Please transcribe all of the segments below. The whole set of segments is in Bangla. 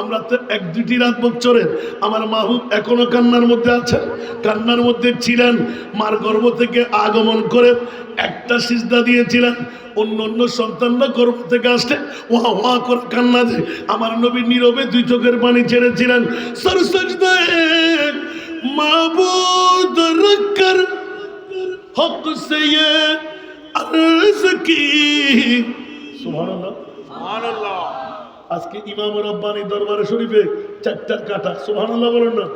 আমরা তো এক দুটি রাত বছরের আমার মাহুদ এখনও কান্নার মধ্যে আছেন। কান্নার মধ্যে ছিলেন মার গর্ভ থেকে আগমন করে একটা সিজদা দিয়েছিলেন। অন্য অন্য সন্তানরা গর্ভ থেকে আসলে ওয়া ওয়া করে কান্না দেয়। আমার নবী নীরবে দুই চোখের পানি ছেড়েছিলেন। সর সজদে হক কি? সুবহানাল্লাহ। সুবহানাল্লাহ। আজকে ইমাম রব্বানি দরবারে শরীফে চারটা কাটা সুবহানাল্লাহ বলেন না।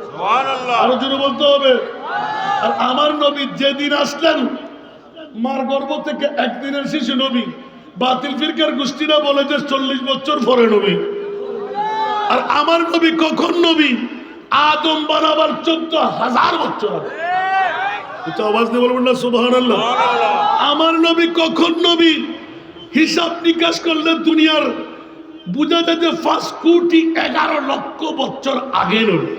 আরও জোরে বলতে হবে। আর আমার নবী যেদিন আসলেন মার গর্ভ থেকে একদিনের শিশু নবী বাতিল ফিরকার গোষ্ঠীরা বলে যে চল্লিশ বছর পরে নবী। আর আমার নবী কখন নবী? আদম বানাবার চোদ্দ হাজার বছর আগে। একটু আওয়াজ দিয়ে বলবেন না সুবহানাল্লাহ। আমার নবী কখন নবী? হিসাব নিকাশ করলে দুনিয়ার বুঝা যে পাঁচ কোটি এগারো লক্ষ বছর আগে নবী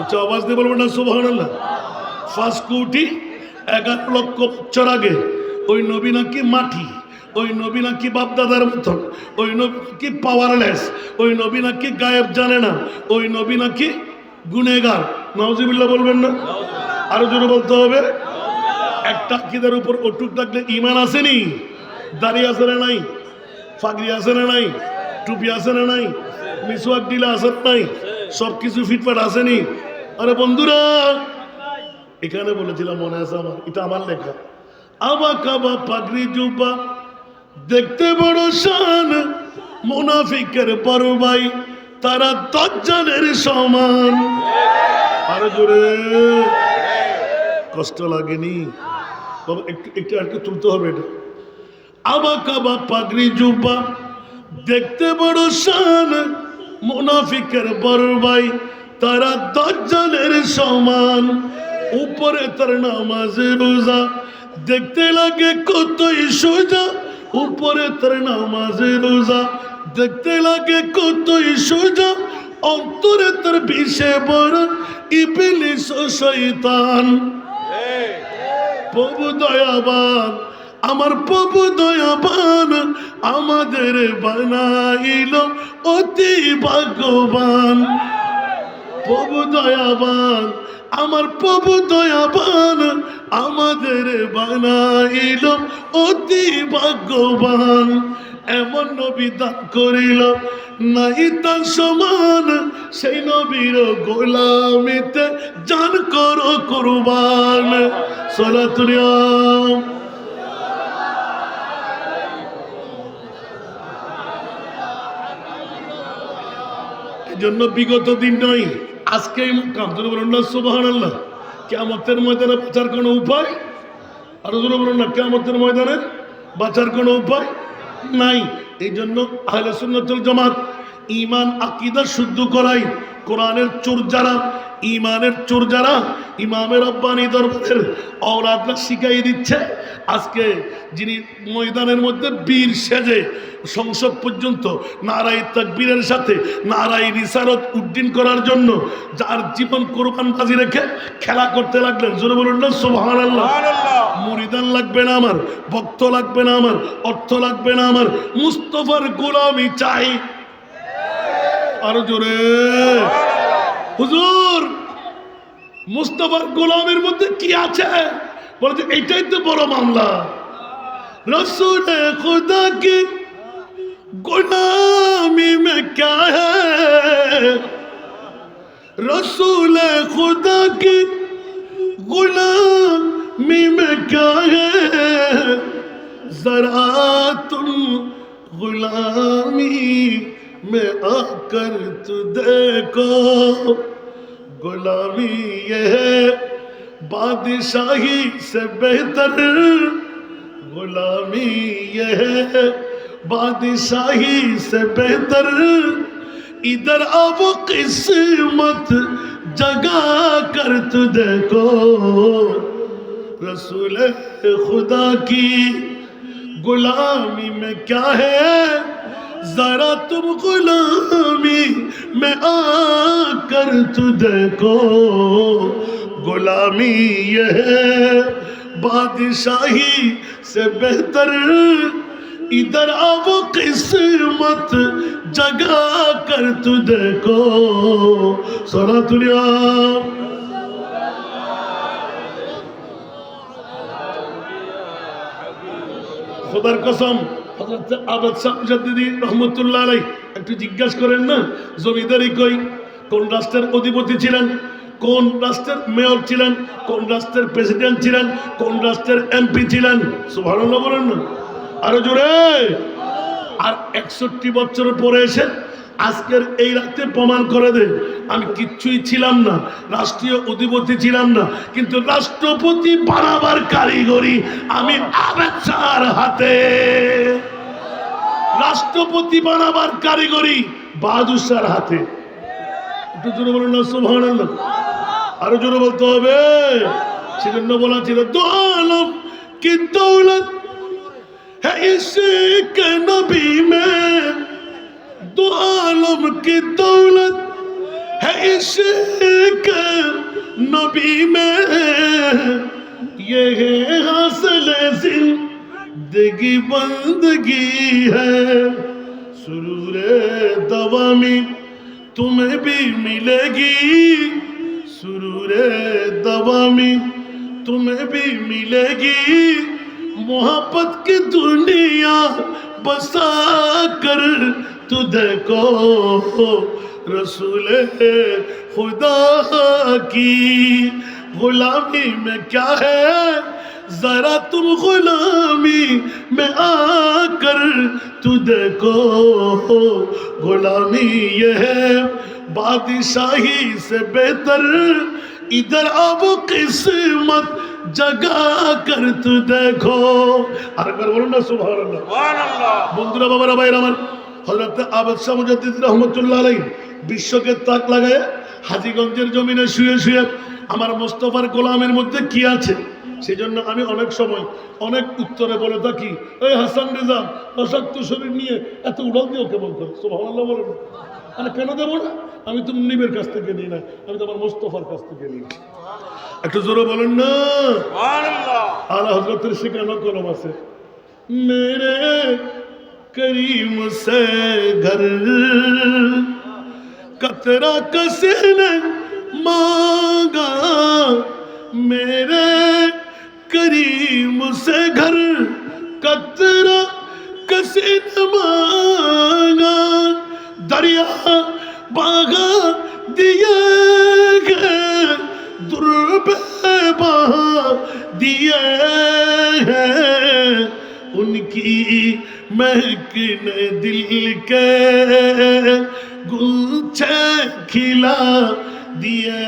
আচ্ছা আওয়াজ দিয়ে বলবেন না, সুবহানাল্লাহ। পাঁচ কোটি এগারো লক্ষ বছর আগে। ওই নবী নাকি মাটি, ওই নবী নাকি বাপদাদার মতন, ওই নবী নাকি পাওয়ারলেস ওই নবী নাকি গায়েব জানে না, ওই নবী নাকি গুনেগার নওজিবিল্লাহ বলবেন না? আরও জোরে বলতে হবে। একটা আকিদার উপর অটুক থাকলে ইমান আসেনি, দাঁড়িয়ে না নাই? ফাগরি আছে না নাই? টুপি আছে না নাই? মিসওয়াক দিলে আছে নাই? সব কিছু ফিটফাট আসেনি আরে বন্ধুরা, এখানে বলেছিলাম মনে আছে আমার, এটা আমার লেখা। আবা কাবা পাগড়ি জুবা দেখতে বড় শান, মুনাফিকের পরবাই, তারা দজ্জালের সমান। আরও জোরে, কষ্ট লাগেনি? একটু একটু একটু তুলতে হবে এটা। আবা কাবা পাগড়ি জুব্বা দেখতে বড় শান মুনাফিকের ভাই তারা দজ্জালের সমান। উপরে তার নামাজ রোজা দেখতে লাগে কতই সোজা। উপরে তার নামাজ রোজা দেখতে লাগে কতই সোজা। অন্তরে তার বিষে বড় ইবিলিস ও শয়তান। প্রভু দয়াবান আমার প্রভু দয়াবান আমাদের বানাইল অতি ভাগ্যবান। প্রভু দয়াবান, আমার প্রভু দয়াবান আমাদের বানাইল অতি ভাগ্যবান। এমন নবী দান করিল, নাই তার সমান, সেই নবীর গোলামিতে জান করো কুরবান। সলাতুলিয়াম জন্য বিগত দিন নয় আজকে এই না কেমতের ময়দানে বাঁচার কোন উপায়? আর জন্য বলুন না কেমতের ময়দানে বাঁচার কোনো উপায় নাই। এই জন্য আহলে সুন্নাতুল জামাত ইমান আকিদা শুদ্ধ করাই, কোরআনের চোর যারা ইমানের চোর যারা ইমামের রব্বানি দরবারের অরাতরা শিখাই দিচ্ছে। আজকে যিনি ময়দানের মধ্যে বীর সেজে সংসদ পর্যন্ত নারাই তাকবীরের সাথে নারাই রিসারত উড্ডিন করার জন্য যার জীবন কোরবান বাজি রেখে খেলা করতে লাগলেন জোরে বলুন না সোহান আল্লাহ মুরিদান লাগবে না আমার ভক্ত লাগবে না আমার অর্থ লাগবে না আমার মুস্তফার গোলামি চাই। আরও জোরে। হুজুর মুস্তফার গোলামের মধ্যে কি আছে বলে যে এইটাই তো বড় মামলা রসুল খুদা কি গোলামি মে ক্যা হ্যায় रसूल खुदा की गुलामी में क्या है जरा तुम गुलामी में आकर तू देखो غلامی یہ ہے، بادشاہی سے بہتر۔ غلامی یہ ہے، بادشاہی سے بہتر۔ ادھر اب قسمت جگا کر تجھے کو۔ رسول خدا کی غلامی میں کیا ہے؟ ذرا تم غلامی میں آ کر تجھے کو غلامی یہ ہے، بادشاہی سے بہتر۔ ادھر آو قسمت جگا کر تجھے کو سونا دنیا خبر قسم۔ আবাদ শাহ মুজাদ্দিদি রহমতুল্লাহ আলাই একটু জিজ্ঞাসা করেন না, জমিদারি কই? কোন রাষ্ট্রের অধিপতি ছিলেন? কোন রাষ্ট্রের মেয়র ছিলেন? কোন রাষ্ট্রের প্রেসিডেন্ট ছিলেন? কোন রাষ্ট্রের এমপি ছিলেন? সুবহানাল্লাহ বলেন না। আরও জোরে। আর একষট্টি বছর পরে এসে আজকের এই রাতে প্রমাণ করে দেন আমি কিচ্ছুই ছিলাম না, রাষ্ট্রীয় অধিপতি ছিলাম না, কিন্তু রাষ্ট্রপতি বানাবার কারিগরি আমি আবেচার হাতে। রাষ্ট্রপতি বানাবার কারিগরি বাহাদুর শাহর হাতে। একটু জোরে বলুন না সুভান আরও জোরে বলতে হবে। সেজন্য বলা ছিল দোলম কি দৌলত? دو عالم کی دولت ہے عشق نبی میں۔ یہ ہے حاصل زندگی بندگی ہے۔ سرور دوامی تمہیں بھی ملے گی۔ سرور دوامی تمہیں بھی ملے گی۔ محبت کی دنیا بسا کر تجھ کو رسول خدا کی غلامی میں کیا ہے؟ ذرا تم غلامی میں آ کر تجھ کو غلامی یہ ہے۔ بادشاہی سے بہتر ادھر اب قسمت جگا کر تو دیکھو اکبر بولو نا سبحان اللہ۔ سبحان اللہ۔ بندرا بابا بھائی رامن হযরত আবাদ শাহ মুজাদ্দিদ রহমাতুল্লাহ আলাইহি বিশ্বকে তাক লাগায় হাজিগঞ্জের জমিনে শুয়ে শুয়ে আমার মোস্তফার গোলামের মধ্যে কি আছে? সেই জন্য আমি অনেক সময় অনেক উত্তরে বলে থাকি এই হাসান রেজাম অশক্ত শরীর নিয়ে এত উড়াল দিও কেমন করে? সুবহানাল্লাহ বলেন। মানে কেন দেবো না? আমি তো মুনিবের কাছ থেকে নিই না আমি তো আমার মোস্তফার কাছ থেকে নিই একটু জোরে বলেন না। আলা হজরতের শেখানো কলম আছে। মেরে کریم سے گھر۔ کترا کسی نے مانگا میرے کریم سے گھر۔ کترا کسی نے مانگا دریا باغا دیئے گے در باہا بہا ہیں ان کی مہکن دل کے گلچے کھلا دیے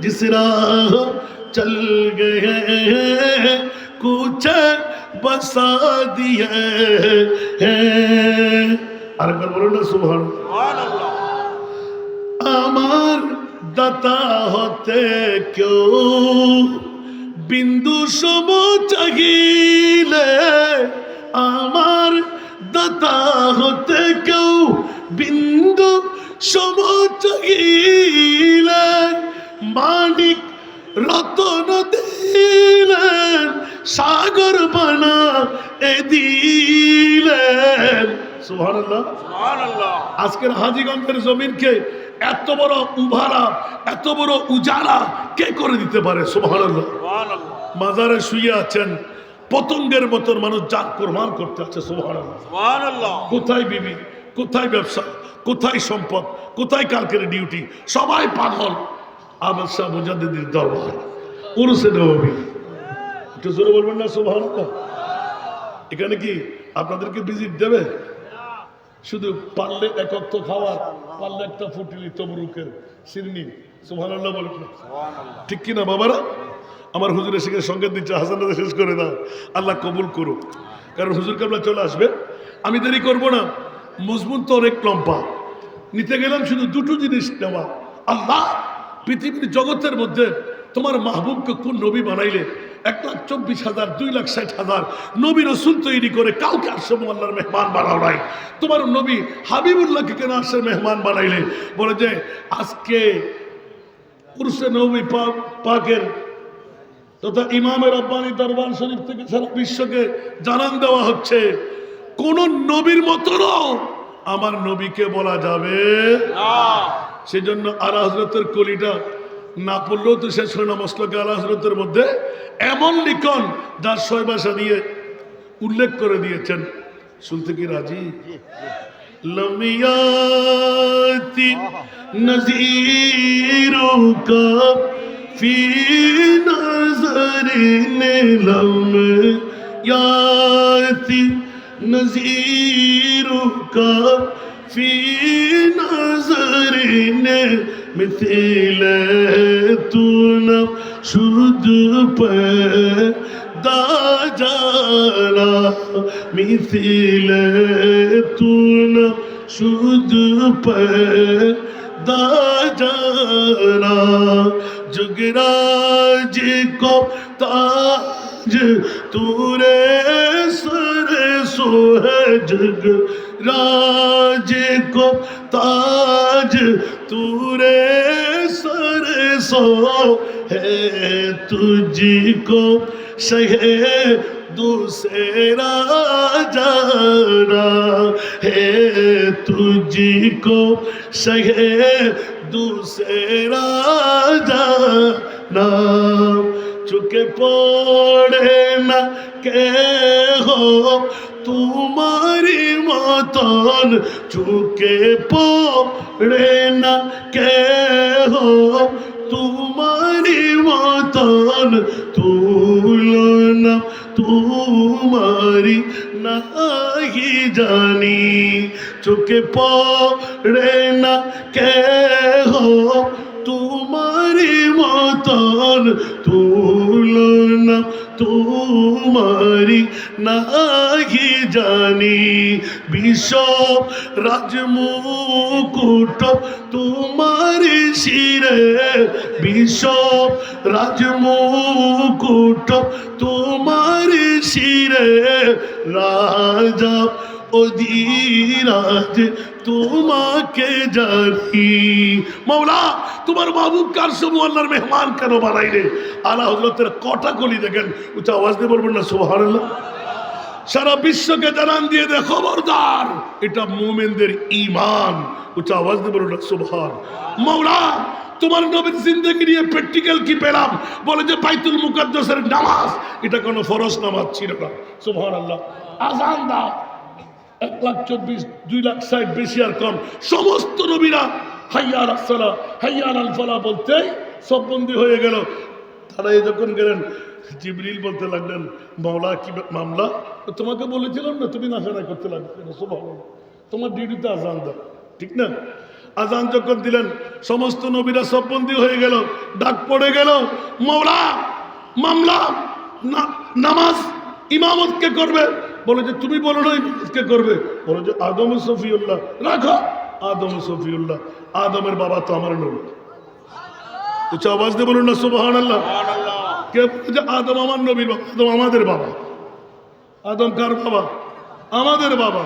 جس راہ چل گئے کچھ بسا دیے ارے میں بولو نا، سبحان اللہ۔ دتا ہوتے کیوں؟ বিন্দু সম চাহিলে আমার দাতা হতে কেউ বিন্দু সম চাহিলে মানিক রতন দিলেন সাগর বানা এ দিলেন। সুবহানাল্লাহ। সুবহানাল্লাহ। আজকের হাজিগঞ্জের জমিনকে এত বড় উভারা এত বড় উজালা কে করে দিতে পারে? মাজারে শুয়ে আছেন পতঙ্গের মতন মানুষ যার কোরবান করতে আছে কোথায় বিবি? কোথায় ব্যবসা? কোথায় সম্পদ? কোথায় কালকের ডিউটি? সবাই পাগল। আবার শাহ মুজাদ্দিদির দরবার। উরুসে নবী একটু জোরে বলবেন না সুবহানাল্লাহ? এখানে কি আপনাদেরকে ভিজিট দেবে? শুধু পারলে একক তো খাওয়ার পারলে একটা ফুটিলি তবরুকের সিরনি। সুবহানাল্লাহ বলেন। না সুবহানাল্লাহ। ঠিক কিনা বাবারা? আমার হুজুরের সঙ্গে সঙ্গেত দিচ্ছে হাসান শেষ করে দাও। আল্লাহ কবুল করুক। কারণ হুজুর কাবলা চলে আসবে। আমি দেরি করব না। মজবুত তো অনেক লম্বা। নিতে গেলাম শুধু দুটো জিনিস নেওয়া। আল্লাহ পৃথিবীর জগতের মধ্যে তোমার মাহবুবকে কোন নবী বানাইলে এক লাখ চব্বিশ হাজার দুই লাখ ষাট হাজার নবী রসুল তৈরি করে কাউকে আসম আল্লাহর মেহমান বানাও নাই। তোমার নবী হাবিবুল্লাহকে কেন আসের মেহমান বানাইলে? বলে যে আজকে পুরুষে নবী পাকের তথা ইমামের রব্বানি দরবার শরীফ থেকে সারা বিশ্বকে জানান দেওয়া হচ্ছে কোন নবীর মতনও আমার নবীকে বলা যাবে। সেজন্য আর হজরতের কলিটা না পড়লেও তো শেষ হয় না, মসলকে আলা হজরতের মধ্যে এমন লিখন যার ছয় ভাষা দিয়ে উল্লেখ করে দিয়েছেন। শুনতে কি রাজি? লমিয়াতি নজিরুকা ফি নজরিনে লমিয়াতি نذيرك في نظر مثلتنا شد দাজালা মিথিলে তুন শুধ দাজালা যুগরাজ কপ্তা سج تورے سر سو ہے جگ راج کو تاج تورے سر سو ہے تجھ کو سہے دوسرا جانا ہے تجھی کو شہ دوسرا جانا চুকে পড়ে না কে হো তোমারি মতন চুকে পড়ে না কে হো তোমারি মতন তুলনা তোমারি নাহি জানি। চোখে পড়ে না কে হো তোমারি মতন তুলনা তোমারি নাহি জানি। বিশ্ব রাজমুকুট তোমারি শিরে। বিশ্ব রাজমুকুট তোমারি শিরে। রাজা অধীরাজ তোমাকে জানি। মৌলা তোমার মাহবুব কার সমু আল্লাহর মেহমান কেন বানাইলে? আলা হজরতের কটা কলি দেখেন উচ্চ আওয়াজ দিয়ে বলবেন না সোহার সারা বিশ্বকে জানান দিয়ে দে খবরদার। এটা মোমেনদের ইমান উচ্চ আওয়াজ দিয়ে বলুন না সোহার মৌলা তোমার নবীর জিন্দগি নিয়ে প্র্যাকটিক্যাল কি পেলাম? বলে যে বাইতুল মুকাদ্দাসের নামাজ। এটা কোনো ফরজ নামাজ ছিল না। আল্লাহ আজান দাও। এক লাখ চব্বিশ, দুই লাখ ষাট বেশি আর কম। সমস্ত নবীরা হাইয়ার আসসালা হাইয়ার আল ফালা বলতে সব বন্দি হয়ে গেল। তারা এই যখন গেলেন, জিবরিল বলতে লাগলেন, মাওলা কি মামলা? তোমাকে বলেছিলাম না, তুমি নাফেরা করতে লাগবে সুবহানাল্লাহ। তোমার ডিউটিতে আজান দাও, ঠিক না? আজান যখন দিলেন, সমস্ত নবীরা সব বন্দি হয়ে গেল, ডাক পড়ে গেল মামলা, না- নামাজ ইমামত কে করবে বলে যে তুমি বলো না কে করবে? বলে যে আদম সফিউল্লাহ। রাখো। আদম সফিউল্লাহ। আদমের বাবা তো আমার নবী। উচ্চ আওয়াজ দিয়ে বলুন না সুবাহান আল্লাহ কে যে আদম আমার নবীর বাবা? আদম আমাদের বাবা। আদম কার বাবা? আমাদের বাবা।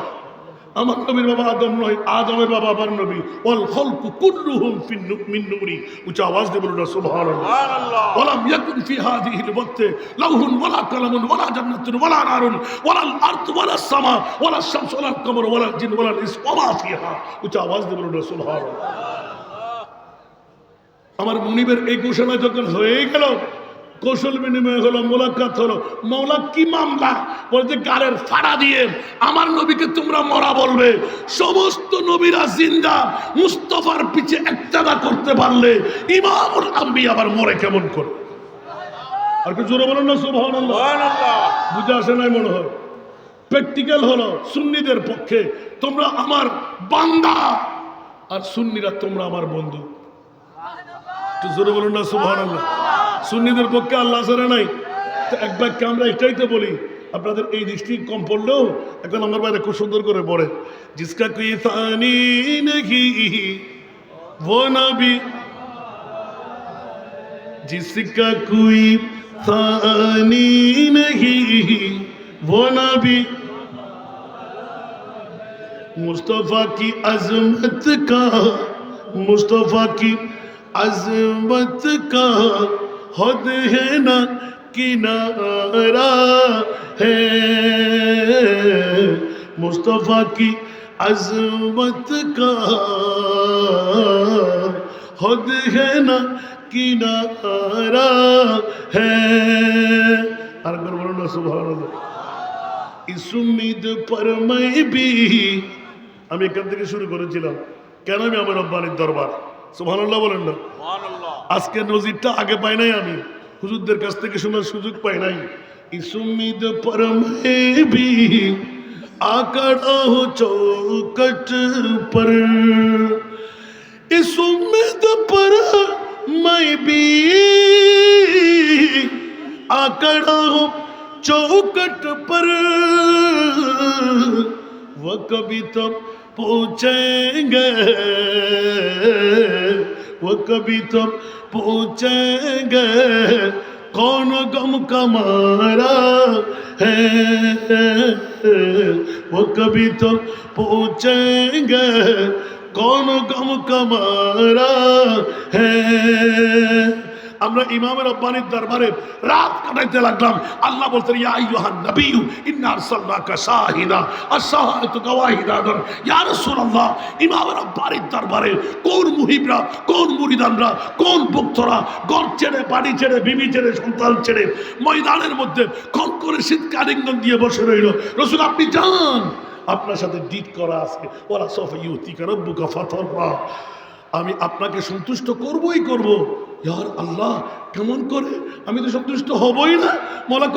আমার নবীর বাবা আদম নয় আদমের বাবা আবার নবী। ওয়াল খলকু কুল্লুহুম ফি মিন নূরি। উচ্চ আওয়াজ দিয়ে না সুবহানাল্লাহ। ওয়ালাম ইয়াকুন ফি লাউহুন ওয়ালা কালামুন ওয়ালা জান্নাতুন ওয়ালা নারুন ওয়ালাল আরদ ওয়ালা সামা ওয়ালা শামস ওয়ালা কমর ওয়ালা জিন ওয়ালা ইস ওয়ালা ফিহা। উচ্চ আওয়াজ সুবহানাল্লাহ। আমার মুনিবের এই ঘোষণা যখন হয়ে গেল কৌশল বিনিময় হলো মোলাকাত হলো। মৌলা কি মামলা? বলছে গাড়ের ফাড়া দিয়ে আমার নবীকে তোমরা মরা বলবে। সমস্ত নবীরা জিন্দা মুস্তফার পিছে একটাদা করতে পারলে ইমামুল আম্বি আবার মরে কেমন করে? আর কি জোরে বলেন না সুবহানাল্লাহ। সুবহানাল্লাহ। বুঝে আসে নাই মনে হয়? প্র্যাকটিক্যাল হলো সুন্নিদের পক্ষে তোমরা আমার বান্দা আর সুন্নিরা তোমরা আমার বন্ধু। একটু জোরে বলুন না সুবহান সুন্নিদের পক্ষে আল্লাহ ছাড়া নাই তো এক বাক্যে আমরা এটাই তো বলি আপনাদের এই দৃষ্টি কম পড়লেও এখন আমার বাইরে খুব সুন্দর করে পড়ে জিসকা কুই ফানি নেহি वो नबी जिसका कोई फानी नहीं वो नबी मुस्तफ़ा की अजमत का मुस्तफ़ा की अजमत का হদ হে না কিনারা হে। মুস্তফা কি আজমত হদ হে না কিনারা হে। আর বলো না শুভ ইসুমিদ পর আমি এখান থেকে শুরু করেছিলাম। কেন আমি আমার রব্বানির দরবার? সুবহানাল্লাহ বলেন না। আজকে নজিরটা আগে পাই নাই আমি। হুজুরদের কাছ থেকে শোনার সুযোগ পাই নাই। ইসুমিদ পরমে ভি آکڑا ہو چوکٹ پر اس امید پر میں بھی آکڑا ہو چوکٹ پر وہ کبھی تب پہنچیں گے वो कभी तो पूछेंगे कौन गम का मारा है वो कभी तो पूछेंगे कौन गम का मारा है আমরা ইমামের রব্বানির দরবারে রাত কাটাইতে লাগলাম। আল্লাহ বলতেন ইয়া আইয়ুহান নবিয়্যু, ইন্না আরসালনাকা শাহিদা আশ-শাহাদাতু গাওয়াহিদান ইয়া রাসূলুল্লাহ ইমামের রব্বানির দরবারে কোন মুহিবরা, কোন মুরিদানরা, কোন ভক্তরা ঘর ছেড়ে, বাড়ি ছেড়ে, বিবি ছেড়ে, সন্তান ছেড়ে ময়দানের মধ্যে কন করে শীতকালিঙ্গন দিয়ে বসে রইল। রসুল, আপনি যান, আপনার সাথে ডিট করা আছে। ওরা সফা ইউতিকা রব্বুকা ফাতাল্লাহ আমি আপনাকে সন্তুষ্ট করবই করব। ইয়ার আল্লাহ, কেমন করে? আমি তো সন্তুষ্ট হবই না। মলা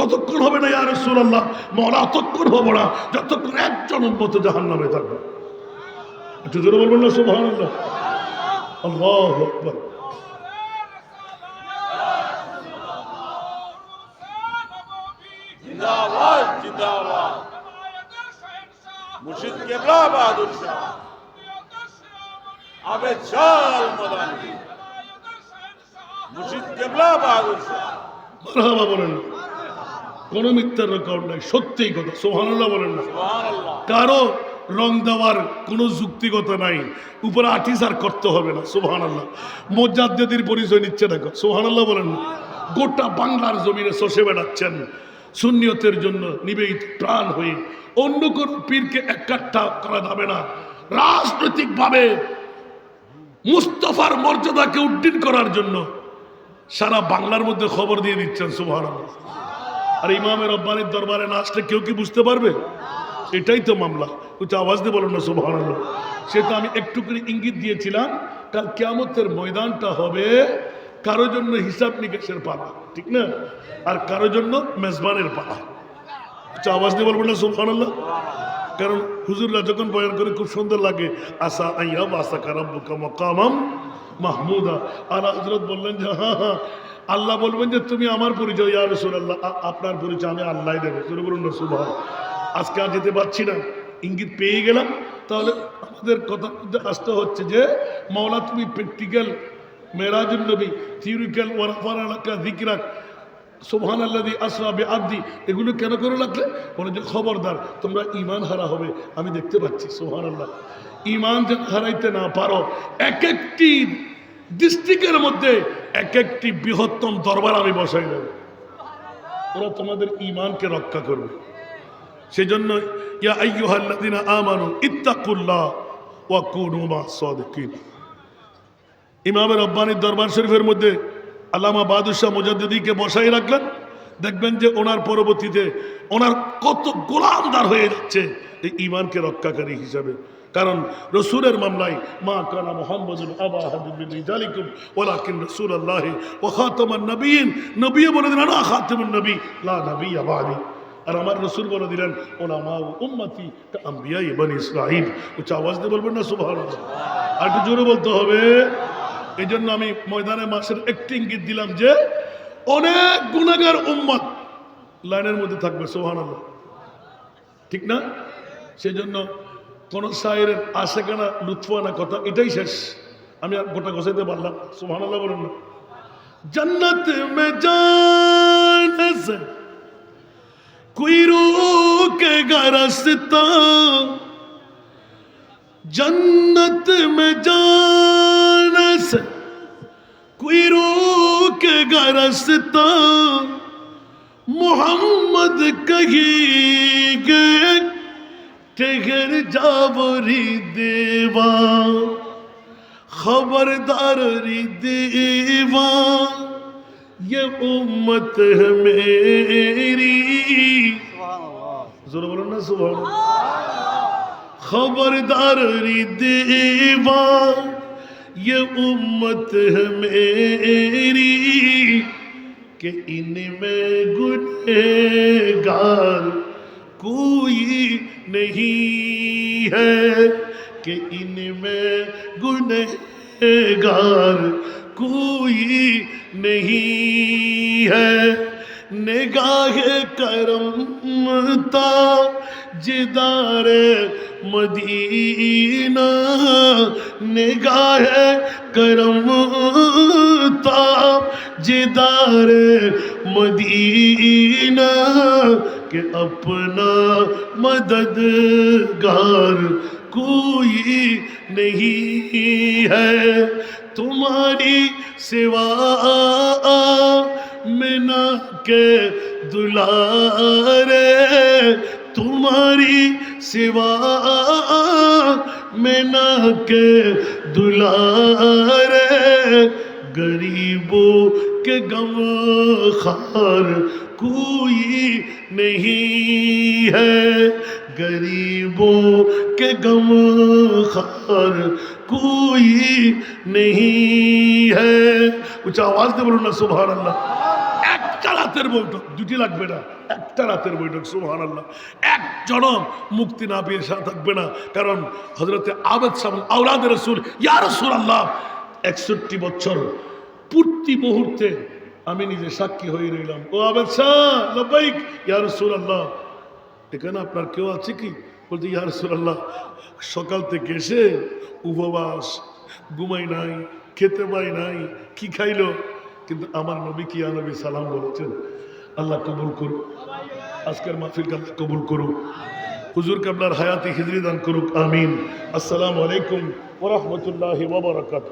কতক্ষণ হবে না ইয়ার রসুল আল্লাহ মলা অতক্ষণ হব না। যতক্ষণ একজন উন্মত জাহান নামে থাকবে। একটু জোরে বলবেন না সুবাহ আল্লাহ আল্লাহ মারহাবা বলেন না। কোনো মিথ্যার রেকর্ড নাই সত্যিই কথা সোহানুল্লাহ বলেন না। কারও রং দেওয়ার কোনো যুক্তিগত নাই। উপরে আটিসার করতে হবে না সোহান আল্লাহ মোজাদ্দেদির পরিচয় নিচ্ছে দেখো সোহান আল্লাহ বলেন না। গোটা বাংলার জমিনে শসে বেড়াচ্ছেন। শূন্যতের জন্য নিবেদিত প্রাণ হয়ে অন্য কোন পীরকে একাট্টা করা যাবে না। রাজনৈতিকভাবে মুস্তফার মর্যাদাকে উড্ডীন করার জন্য সারা বাংলার মধ্যে খবর দিয়ে দিচ্ছেন সুবহান আর ইমামের রব্বানির দরবারে না আসলে কেউ কি বুঝতে পারবে? এটাই তো মামলা। উচ্চ আওয়াজ দিয়ে বলেন না সুবহান সে তো আমি একটু করে ইঙ্গিত দিয়েছিলাম, কাল কেয়ামতের ময়দানটা হবে কারোর জন্য হিসাব নিকাশের পালা, ঠিক না? আর কারও জন্য মেজবানের পালা। আওয়াজ দিয়ে বলবেন না সুবহান কারণ হুজুররা যখন বয়ান করে, খুব সুন্দর লাগে আসা আইয়াম আসা কারাব্বুকা মকামাম। মাহমুদা। আর হজরত বললেন যে হ্যাঁ হ্যাঁ। আল্লাহ বলবেন যে, তুমি আমার পরিচয়, ইয়া রাসূলুল্লাহ, আ- আপনার পরিচয় আমি আল্লাহ দেবো। শুরু করুন সুবহান। আজকে আর যেতে পারছি না। ইঙ্গিত পেয়ে গেলাম। তাহলে আমাদের মধ্যে আসতে হচ্ছে যে, মাওলা তুমি প্র্যাকটিক্যাল মেরাজুল নবী থিওরিক্যাল ওয়ারাফার এলাকা দিকরাক সোহান আল্লাদি আসরাবে আব্দি এগুলো কেন করে রাখলে? বলে যে, খবরদার, তোমরা ইমান হারা হবে। আমি দেখতে পাচ্ছি সোহান আল্লাহ ইমান যেন হারাইতে না পারো এক একটি ডিস্ট্রিক্টের মধ্যে এক একটি বৃহত্তম দরবার আমি বসাই দেব। ওরা তোমাদের ইমানকে রক্ষা করবে। আমানু ইত্তাকুল্লাহ ওয়া ইমামের রব্বানির দরবার শরীফের মধ্যে আল্লামা বাদুশাহ মুজাদ্দিদিকে বসাই রাখলেন। দেখবেন যে ওনার পরবর্তীতে ওনার কত গোলামদার হয়ে যাচ্ছে এই ইমানকে রক্ষাকারী হিসাবে। কারণ রসুলের মামলায় মা কানা মোহাম্মদুল আবা হাবিবিন রিজালিকুম ওলাকিন রসুল আল্লাহ ও খাতামান নবীন নবী বলে দিলেন না খাতামুন নবী, লা নবী আবাদি আর আমার রসুল বলে দিলেন ওলামা উম্মতি কা আম্বিয়া ইবন ইসরাইল উচ্চ আওয়াজ দিয়ে বলবেন না, সুবহানাল্লাহ। আর একটু জোরে বলতে হবে। এই জন্য আমি ময়দানে মাসের একটি ইঙ্গিত দিলাম যে, অনেক গুণাগার উম্মত লাইনের মধ্যে থাকবে সোহান ঠিক না? সেই জন্য কোন শায়ের আশেখানা লুৎফানা কথা এটাই শেষ আমি আর গোটা গোসাইতে পারলাম সোহান বলেন না जन्नत में जाने से कोई रोकेगा रास्ता जन्नत में जाने से कोई रोकेगा का रास्ता मोहम्मद ٹھہر جاوری دیوا خبردار ری دیوا یہ امت ہے میری۔ ضرور بولو نا، سبحان خبردار ری دیوا یہ امت ہے میری۔ کہ ان میں گنہگار کوئی نہیں ہے کہ ان میں گنہگار کوئی نہیں ہے۔ نگاہ کرم تا جدار مدینہ، نگاہ کرم تا جدار مدینہ کہ اپنا مددگار کوئی نہیں ہے۔ تمہاری سوا منا کے دلارے۔ تمہاری سوا منا کے دلارے۔ غریبوں के गम खार कोई नहीं है गरीबों के गम खार कोई नहीं है উচ্চ আওয়াজ দিয়ে বলুন না সুবহান আল্লাহ একটা রাতের বৈঠক দুটি লাগবে না একটা রাতের বৈঠক সুবহান আল্লাহ এক জনম মুক্তি না পেয়ে সাথে থাকবে না কারণ হজরতে আবেদ সাহেব আউলাদ রসুল ইয়া রসুল আল্লাহ একষট্টি বছর পূর্তি মুহূর্তে আমি নিজে সাক্ষী হয়ে রইলাম। ও আবেদ শাহ লব্বাইক, ইয়া রসুল এখানে আপনার কেউ আছে কি? বলতে, ইয়া রসুল্লাহ সকাল থেকে এসে উপবাস, ঘুমাই নাই, খেতে পাই নাই, কি খাইলো? কিন্তু আমার নবী কি নবী সালাম বলেছেন? আল্লাহ কবুল করুক। আজকের মাহফিল আল্লাহ কবুল করুক। হুজুর কাবলার হায়াতি হিজরি দান করুক। আমিন। আসসালামু আলাইকুম ওরহমতুল্লাহ ওবরাকাত